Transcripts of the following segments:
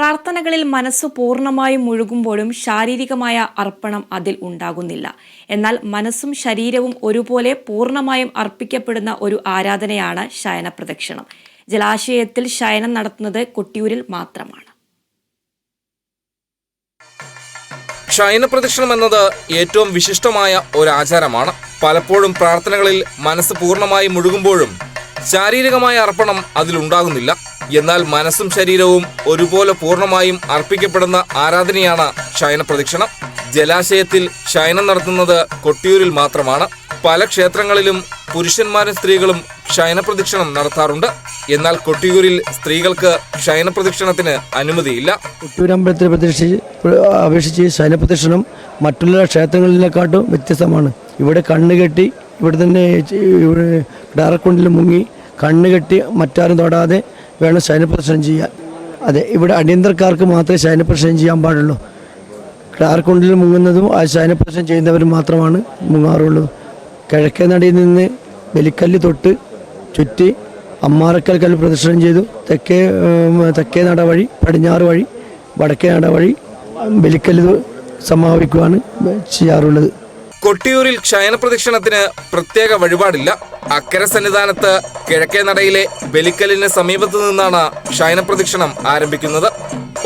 പ്രാർത്ഥനകളിൽ മനസ്സ് പൂർണമായും മുഴുകുമ്പോഴും ശാരീരികമായ അർപ്പണം അതിൽ ഉണ്ടാകുന്നില്ല. എന്നാൽ മനസ്സും ശരീരവും ഒരുപോലെ പൂർണമായും അർപ്പിക്കപ്പെടുന്ന ഒരു ആരാധനയാണ് ശയന പ്രദക്ഷിണം ജലാശയത്തിൽ ശയനം നടത്തുന്നത് കൊട്ടിയൂരിൽ മാത്രമാണ്. ശയന പ്രദക്ഷിണം എന്നത് ഏറ്റവും വിശിഷ്ടമായ ഒരു ആചാരമാണ് പലപ്പോഴും പ്രാർത്ഥനകളിൽ മനസ്സ് പൂർണമായി മുഴുകുമ്പോഴും ശാരീരികമായ അർപ്പണം അതിലുണ്ടാകുന്നില്ല എന്നാൽ മനസ്സും ശരീരവും ഒരുപോലെ പൂർണമായും അർപ്പിക്കപ്പെടുന്ന ആരാധനയാണ് ശയന പ്രദക്ഷിണം. ജലാശയത്തിൽ ശയനം നടത്തുന്നത് കൊട്ടിയൂരിൽ മാത്രമാണ്. പല ക്ഷേത്രങ്ങളിലും പുരുഷന്മാരും സ്ത്രീകളും ക്ഷയനപ്രദക്ഷിണം നടത്താറുണ്ട്. എന്നാൽ കൊട്ടിയൂരിൽ സ്ത്രീകൾക്ക് ക്ഷയനപ്രദക്ഷിണത്തിന് അനുമതിയില്ല. കൊട്ടിയൂരമ്പലത്തിൽ പ്രതീക്ഷിച്ച് അപേക്ഷിച്ച് ശയനപ്രദക്ഷിണം മറ്റുള്ള ക്ഷേത്രങ്ങളിലെക്കാട്ടും വ്യത്യസ്തമാണ്. ഇവിടെ കണ്ണ് കെട്ടി ഇവിടെ തന്നെ ഇവിടെ ഡാറക്കുണ്ടിൽ മുങ്ങി കണ്ണ് കെട്ടി മറ്റാരും തൊടാതെ വേണം ശൈലപ്രദക്ഷിണം ചെയ്യാൻ. അതെ ഇവിടെ അടിയന്തരക്കാർക്ക് മാത്രമേ ശൈലപ്രദക്ഷിണം ചെയ്യാൻ പാടുള്ളൂ. ക്ലാർക്കുണ്ടിൽ മുങ്ങുന്നതും ആ ശയനപ്രദക്ഷിണം ചെയ്യുന്നവരും മാത്രമാണ് മുങ്ങാറുള്ളത്. കിഴക്കേ നടയിൽ നിന്ന് ബലിക്കല്ല് തൊട്ട് ചുറ്റി അമ്മാറക്കൽ കല്ല് പ്രദക്ഷിണം ചെയ്തു. തെക്കേ തെക്കേ നട വഴി പടിഞ്ഞാറ് വഴി വടക്കേ നട വഴി ബലിക്കല്ല് സമാപിക്കുവാണ് ചെയ്യാറുള്ളത്. കൊട്ടിയൂരിൽ ക്ഷയന പ്രദക്ഷിണത്തിന് പ്രത്യേക വഴിപാടില്ല. അക്കരെ സന്നിധാനത്ത് കിഴക്കേ നടയിലെ ബലിക്കലിന് സമീപത്തു നിന്നാണ് ശയന പ്രദക്ഷിണം ആരംഭിക്കുന്നത്.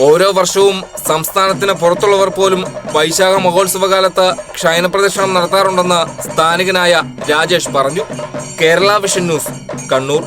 ഓരോ വർഷവും സംസ്ഥാനത്തിന് പുറത്തുള്ളവർ പോലും വൈശാഖ മഹോത്സവകാലത്ത് ശയന പ്രദക്ഷിണം നടത്താറുണ്ടെന്ന് സ്ഥാനികനായ രാജേഷ് പറഞ്ഞു. Kerala vision news Kannur.